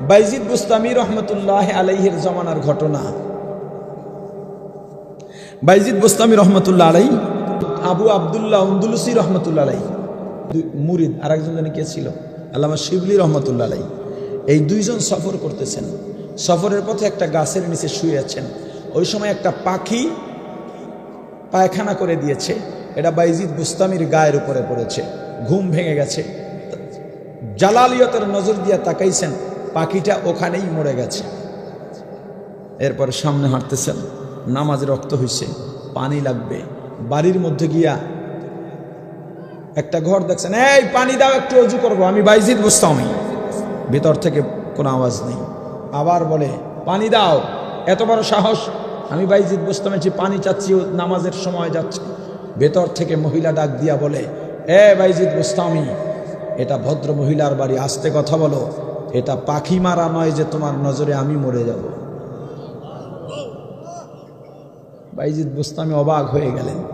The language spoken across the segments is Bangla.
বাইজিদ বুস্তামি রহমতুল্লাহ আলাইহের জমানার ঘটনা। বাইজিদ বুস্তামি রহমতুল্লাহ আলাই আবু আবদুল্লাহ উন্দুলুসি রহমতুল্লাহ আলাই মুরিদ আর একজন জানি কে ছিল? আল্লামা শিবলি রহমতুল্লাহ আলাই এই দুইজন সফর করতেছেন। সফরের পথে একটা গাছের নিচে শুয়ে আছেন। ওই সময় একটা পাখি পায়খানা করে দিয়েছে। এটা বাইজিদ বুস্তামির গায়ের উপরে পড়েছে। ঘুম ভেঙে গেছে। জালালিয়তের নজর দিয়ে তাকাইছেন। পাখিটা ওখানেই মরে গেছে। এরপর সামনে হাঁটতেছেন নামাজ রক্ত হইছে, পানি লাগবে। বাড়ির মধ্যে গিয়া একটা ঘর দেখছেন, এই, পানি দাও, একটু অজু করব, আমি বাইজিদ বুস্তামি ভিতর থেকে কোনো আওয়াজ নেই। আবার বলে, পানি দাও, এত বড় সাহস, আমি বাইজিদ বুস্তামেছি পানি চাচ্ছি নামাজের সময় যাচ্ছে। ভেতর থেকে মহিলা ডাক দিয়া বলে, এ, বাইজিদ বুস্তামি এটা ভদ্র মহিলার বাড়ি, আসতে কথা বলো। এটা পাখি মারা নয় যে তোমার নজরে আমি মরে যাব। বাইজিদ বুস্তামি অবাক হয়ে গেলেন।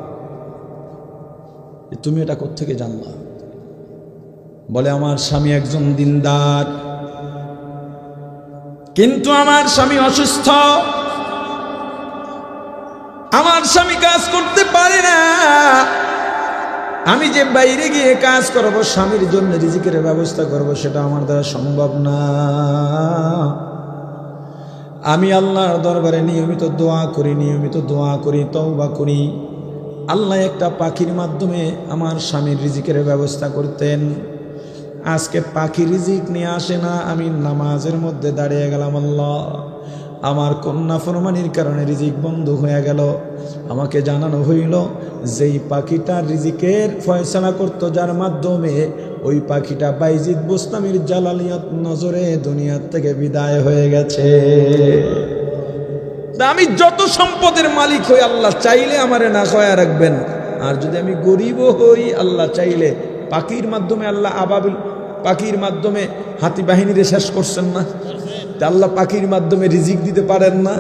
তুমি এটা কোত্থেকে জানলা? বলে, আমার স্বামী একজন দিনদার। কিন্তু আমার স্বামী অসুস্থ। আমার স্বামী কাজ করতে পারে না। আমি যে বাইরে গিয়ে কাজ করব, স্বামীর জন্য রিজিকের ব্যবস্থা করব, সেটা আমার দ্বারা সম্ভব না। আমি আল্লাহর দরবারে নিয়মিত দোয়া করি, নিয়মিত দোয়া করি, তওবা করি। আল্লাহ একটা পাখির মাধ্যমে আমার স্বামীর রিজিকের ব্যবস্থা করতেন। আজকে পাখি রিজিক নিয়ে আসে না, আমি নামাজের মধ্যে দাঁড়িয়ে গেলাম আল্লাহ। আমার কন্যা ফরমানির কারণে রিজিক বন্ধ হয়ে গেল। আমাকে জানানো হইল, যেই পাখিটা রিজিকের ফয়সলা করত, যার মাধ্যমে ওই পাখিটা বাইজিদ বুস্তামির জালালিয়ত নজরে দুনিয়ার থেকে বিদায় হয়ে গেছে। আমি যত সম্পদের মালিক হই, আল্লাহ চাইলে আমারে না খয়া রাখবেন। আর যদি আমি গরিবও হই, আল্লাহ চাইলে পাখির মাধ্যমে আল্লাহ আবাবিল পাখির মাধ্যমে হাতি বাহিনীরে শেষ করছেন না। আল্লাহ পাখির মাধ্যমে রিজিক দিতে পারেন না।